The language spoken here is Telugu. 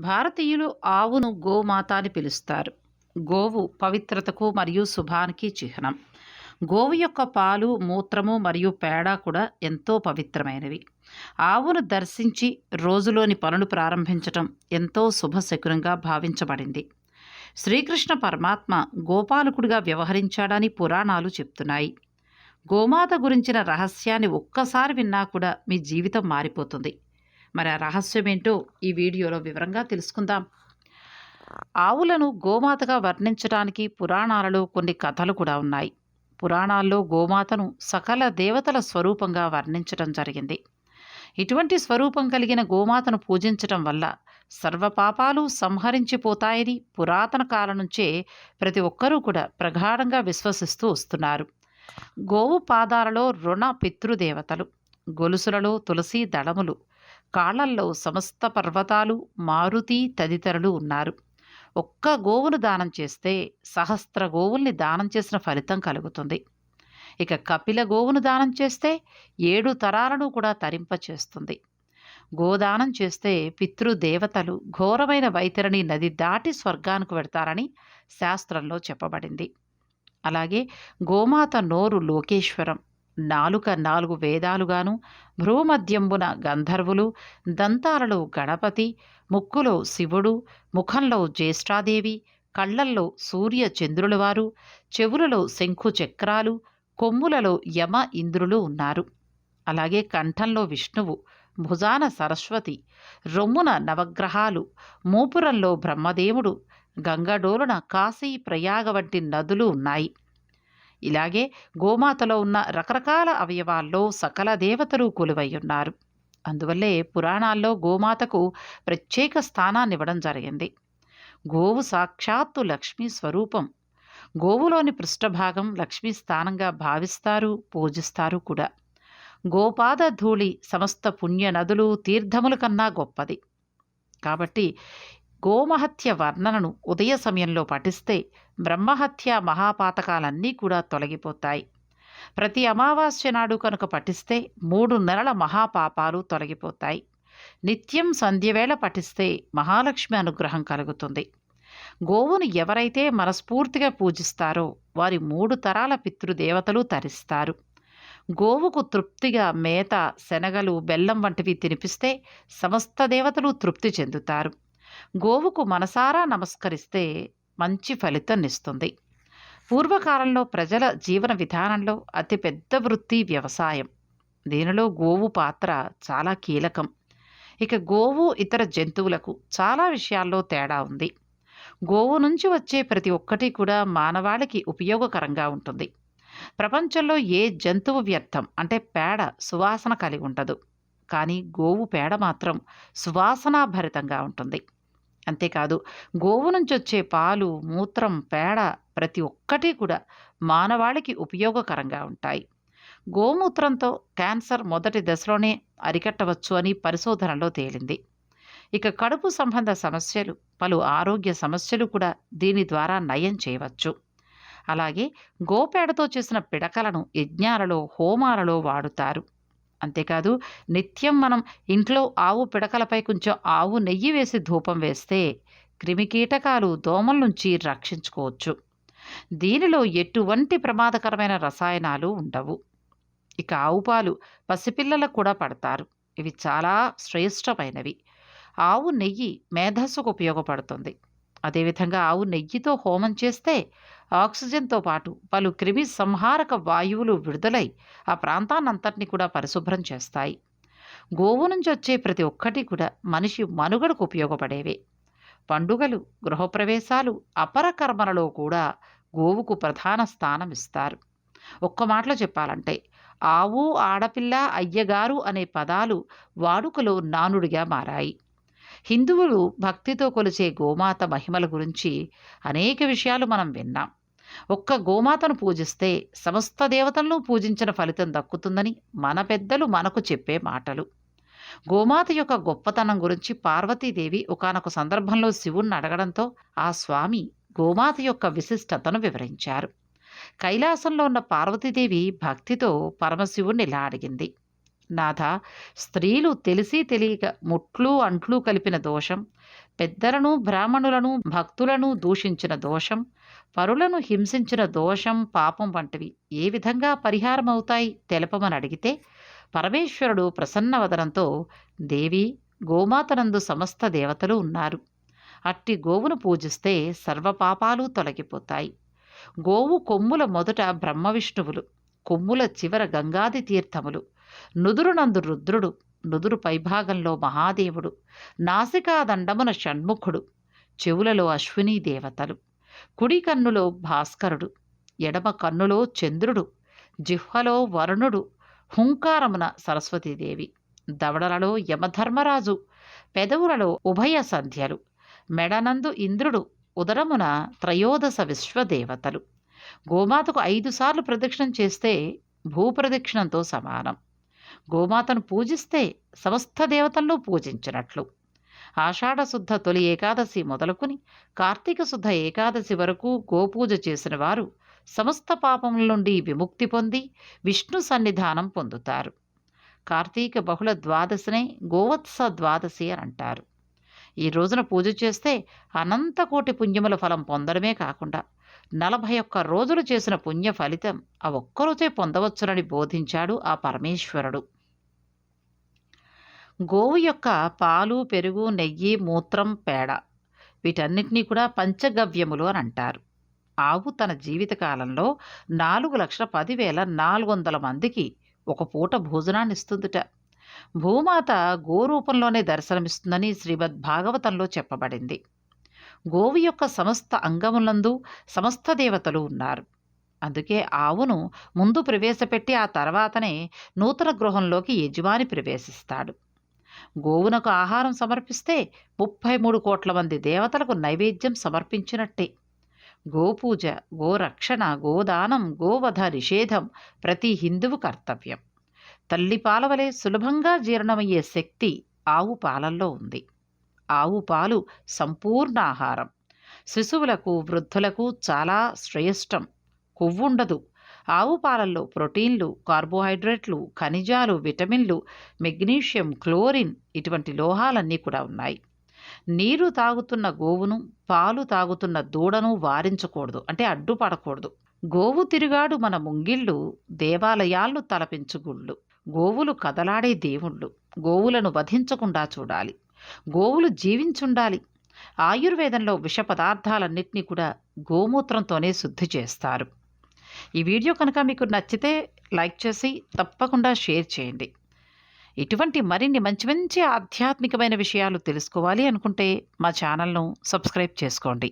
భారతీయులు ఆవును గోమాత అని పిలుస్తారు. గోవు పవిత్రతకు మరియు శుభానికి చిహ్నం. గోవు యొక్క పాలు మూత్రము మరియు పేడ కూడా ఎంతో పవిత్రమైనవి. ఆవును దర్శించి రోజులోని పనులు ప్రారంభించటం ఎంతో శుభశకునంగా భావించబడింది. శ్రీకృష్ణ పరమాత్మ గోపాలకుడిగా వ్యవహరించాడని పురాణాలు చెప్తున్నాయి. గోమాత గురించిన రహస్యాన్ని ఒక్కసారి విన్నా కూడా మీ జీవితం మారిపోతుంది. మరి ఆ రహస్యం ఏంటో ఈ వీడియోలో వివరంగా తెలుసుకుందాం. ఆవులను గోమాతగా వర్ణించడానికి పురాణాలలో కొన్ని కథలు కూడా ఉన్నాయి. పురాణాల్లో గోమాతను సకల దేవతల స్వరూపంగా వర్ణించడం జరిగింది. ఇటువంటి స్వరూపం కలిగిన గోమాతను పూజించటం వల్ల సర్వపాపాలు సంహరించిపోతాయని పురాతన కాలం నుంచే ప్రతి ఒక్కరూ కూడా ప్రగాఢంగా విశ్వసిస్తూ వస్తున్నారు. గోవు పాదాలలో రుణ పితృదేవతలు గొలుసులలో తులసి దళములు కాళ్ళల్లో సమస్త పర్వతాలు మారుతి తదితరులు ఉన్నారు. ఒక్క గోవును దానం చేస్తే సహస్ర గోవుల్ని దానం చేసిన ఫలితం కలుగుతుంది. ఇక కపిల గోవును దానం చేస్తే ఏడు తరాలను కూడా తరింపచేస్తుంది. గోదానం చేస్తే పితృదేవతలు ఘోరమైన వైతరిని నది దాటి స్వర్గానికి వెడతారని శాస్త్రంలో చెప్పబడింది. అలాగే గోమాత నోరు లోకేశ్వరం నాలుక నాలుగు వేదాలుగాను భ్రూమధ్యంబున గంధర్వులు దంతాలలో గణపతి ముక్కులో శివుడు ముఖంలో జ్యేష్ఠాదేవి కళ్ళల్లో సూర్య చంద్రుల వారు చెవులలో శంఖు చక్రాలు కొమ్ములలో యమ ఇంద్రులు ఉన్నారు. అలాగే కంఠంలో విష్ణువు భుజాన సరస్వతి రొమ్మున నవగ్రహాలు మూపురంలో బ్రహ్మదేవుడు గంగడోలున కాశీ ప్రయాగ వంటి నదులు ఉన్నాయి. ఇలాగే గోమాతలో ఉన్న రకరకాల అవయవాల్లో సకల దేవతలు కొలువై ఉన్నారు. అందువల్లే పురాణాల్లో గోమాతకు ప్రత్యేక స్థానాన్నివ్వడం జరిగింది. గోవు సాక్షాత్తు లక్ష్మీ స్వరూపం. గోవులోని పృష్ఠభాగం లక్ష్మీ స్థానంగా భావిస్తారు పూజిస్తారు కూడా. గోపాద ధూళి సమస్త పుణ్య నదులు తీర్థముల కన్నా గొప్పది. కాబట్టి గోమహత్య వర్ణనను ఉదయ సమయంలో పఠిస్తే బ్రహ్మహత్య మహాపాతకాలన్నీ కూడా తొలగిపోతాయి. ప్రతి అమావాస్య నాడు కనుక పఠిస్తే మూడు నెలల మహాపాపాలు తొలగిపోతాయి. నిత్యం సంధ్యవేళ పఠిస్తే మహాలక్ష్మి అనుగ్రహం కలుగుతుంది. గోవును ఎవరైతే మనస్ఫూర్తిగా పూజిస్తారో వారి మూడు తరాల పితృదేవతలు తరిస్తారు. గోవుకు తృప్తిగా మేత శనగలు బెల్లం వంటివి తినిపిస్తే సమస్త దేవతలు తృప్తి చెందుతారు. గోవుకు మనసారా నమస్కరిస్తే మంచి ఫలితం ఇస్తుంది పూర్వకాలంలో ప్రజల జీవన విధానంలో అతిపెద్ద వృత్తి వ్యవసాయం. దీనిలో గోవు పాత్ర చాలా కీలకం. ఇక గోవు ఇతర జంతువులకు చాలా విషయాల్లో తేడా ఉంది. గోవు నుంచి వచ్చే ప్రతి ఒక్కటి కూడా మానవాళికి ఉపయోగకరంగా ఉంటుంది. ప్రపంచంలో ఏ జంతువు వ్యర్థం అంటే పేడ సువాసన కలిగి ఉండదు. కానీ గోవు పేడ మాత్రం సువాసనాభరితంగా ఉంటుంది. అంతేకాదు గోవు నుంచి వచ్చే పాలు మూత్రం పేడ ప్రతి ఒక్కటి కూడా మానవాళికి ఉపయోగకరంగా ఉంటాయి. గోమూత్రంతో క్యాన్సర్ మొదటి దశలోనే అరికట్టవచ్చు అని పరిశోధనలో తేలింది. ఇక కడుపు సంబంధ సమస్యలు పలు ఆరోగ్య సమస్యలు కూడా దీని ద్వారా నయం చేయవచ్చు. అలాగే గోపేడతో చేసిన పిడకలను యజ్ఞాలలో హోమాలలో వాడుతారు. అంతేకాదు నిత్యం మనం ఇంట్లో ఆవు పిడకలపై కొంచెం ఆవు నెయ్యి వేసి ధూపం వేస్తే క్రిమికీటకాలు దోమల నుంచి రక్షించుకోవచ్చు. దీనిలో ఎటువంటి ప్రమాదకరమైన రసాయనాలు ఉండవు. ఇక ఆవు పాలు పసిపిల్లలకు కూడా పడతారు. ఇవి చాలా శ్రేష్టమైనవి. ఆవు నెయ్యి మేధస్సుకు ఉపయోగపడుతుంది. అదేవిధంగా ఆవు నెయ్యితో హోమం చేస్తే ఆక్సిజన్తో పాటు పలు క్రిమి సంహారక వాయువులు విడుదలై ఆ ప్రాంతాన్నంతటిని కూడా పరిశుభ్రం చేస్తాయి. గోవు నుంచి వచ్చే ప్రతి ఒక్కటి కూడా మనిషి మనుగడకు ఉపయోగపడేవే. పండుగలు గృహప్రవేశాలు అపర కర్మలలో కూడా గోవుకు ప్రధాన స్థానం ఇస్తారు. ఒక్క మాటలో చెప్పాలంటే ఆవు ఆడపిల్ల అయ్యగారు అనే పదాలు వాడుకలో నానుడిగా మారాయి. హిందువులు భక్తితో కొలిచే గోమాత మహిమల గురించి అనేక విషయాలు మనం విన్నాం. ఒక్క గోమాతను పూజిస్తే సమస్త దేవతలను పూజించిన ఫలితం దక్కుతుందని మన పెద్దలు మనకు చెప్పే మాటలు. గోమాత యొక్క గొప్పతనం గురించి పార్వతీదేవి ఒకానొక సందర్భంలో శివుణ్ణి అడగడంతో ఆ స్వామి గోమాత యొక్క విశిష్టతను వివరించారు. కైలాసంలో ఉన్న పార్వతీదేవి భక్తితో పరమశివుణ్ణి ఇలా అడిగింది. నాథ స్త్రీలు తెలిసి తెలియక ముట్లు అంట్లు కలిపిన దోషం పెద్దలను బ్రాహ్మణులను భక్తులను దూషించిన దోషం పరులను హింసించిన దోషం పాపం వంటివి ఏ విధంగా పరిహారం అవుతాయి తెలపమని అడిగితే పరమేశ్వరుడు ప్రసన్నవదనంతో దేవి గోమాతనందు సమస్త దేవతలు ఉన్నారు. అట్టి గోవును పూజిస్తే సర్వపాపాలు తొలగిపోతాయి. గోవు కొమ్ముల మొదట బ్రహ్మ విష్ణువులు కొమ్ముల చివర గంగాది తీర్థములు. నుదురునందు రుద్రుడు నుదురు పైభాగంలో మహాదేవుడు నాసికాదండమున షణ్ముఖుడు చెవులలో అశ్విని దేవతలు కుడి కన్నులో భాస్కరుడు ఎడమ కన్నులో చంద్రుడు జిహ్వలో వరుణుడు హుంకారమున సరస్వతీదేవి దవడలలో యమధర్మరాజు పెదవులలో ఉభయ సంధ్యలు మెడనందు ఇంద్రుడు ఉదరమున త్రయోదశ విశ్వదేవతలు. గోమాతకు ఐదు సార్లు ప్రదక్షిణం చేస్తే భూప్రదక్షిణంతో సమానం. గోమాతను పూజిస్తే సమస్త దేవతలను పూజించినట్లు. ఆషాఢ శుద్ధ తొలి ఏకాదశి మొదలుకొని కార్తీక శుద్ధ ఏకాదశి వరకు గోపూజ చేసిన వారు సమస్త పాపముల నుండి విముక్తి పొంది విష్ణు సన్నిధానం పొందుతారు. కార్తీక బహుళ ద్వాదశినే గోవత్స ద్వాదశి అని అంటారు. ఈ రోజున పూజ చేస్తే అనంతకోటి పుణ్యముల ఫలం పొందడమే కాకుండా నలభై ఒక్క రోజులు చేసిన పుణ్య ఫలితం ఆ ఒక్కరోజే పొందవచ్చునని బోధించాడు ఆ పరమేశ్వరుడు. గోవు యొక్క పాలు పెరుగు నెయ్యి మూత్రం పేడ వీటన్నిటినీ కూడా పంచగవ్యములు అని అంటారు. ఆవు తన జీవితకాలంలో నాలుగు లక్షల పదివేల నాలుగు వందల మందికి ఒక పూట భోజనాన్ని ఇస్తుందిట భూమాత గోరూపంలోనే దర్శనమిస్తుందని శ్రీమద్ భాగవతంలో చెప్పబడింది. గోవు యొక్క సమస్త అంగములందు సమస్త దేవతలు ఉన్నారు. అందుకే ఆవును ముందు ప్రవేశపెట్టి ఆ తర్వాతనే నూతన గృహంలోకి యజమాని ప్రవేశిస్తాడు. గోవునకు ఆహారం సమర్పిస్తే ముప్పై మూడు కోట్ల మంది దేవతలకు నైవేద్యం సమర్పించినట్టే. గోపూజ గోరక్షణ గోదానం గోవధ నిషేధం ప్రతి హిందువు కర్తవ్యం. తల్లి పాలవలే సులభంగా జీర్ణమయ్యే శక్తి ఆవు పాలల్లో ఉంది. ఆవు పాలు సంపూర్ణ ఆహారం. శిశువులకు వృద్ధులకు చాలా శ్రేష్టం. కొవ్వుండదు. ఆవు పాలల్లో ప్రోటీన్లు కార్బోహైడ్రేట్లు ఖనిజాలు విటమిన్లు మెగ్నీషియం క్లోరిన్ ఇటువంటి లోహాలన్నీ కూడా ఉన్నాయి. నీరు తాగుతున్న గోవును పాలు తాగుతున్న దూడను వారించకూడదు. అంటే అడ్డుపడకూడదు గోవు తిరుగాడు మన ముంగిళ్ళు దేవాలయాలను తలపించు గుళ్ళు. గోవులు కదలాడే దేవుళ్ళు. గోవులను వధించకుండా చూడాలి. గోవులు జీవించుండాలి. ఆయుర్వేదంలో విష పదార్థాలన్నింటినీ కూడా గోమూత్రంతోనే శుద్ధి చేస్తారు. ఈ వీడియో కనుక మీకు నచ్చితే లైక్ చేసి తప్పకుండా షేర్ చేయండి. ఇటువంటి మరిన్ని మంచి మంచి ఆధ్యాత్మికమైన విషయాలు తెలుసుకోవాలి అనుకుంటే మా ఛానల్ను సబ్స్క్రైబ్ చేసుకోండి.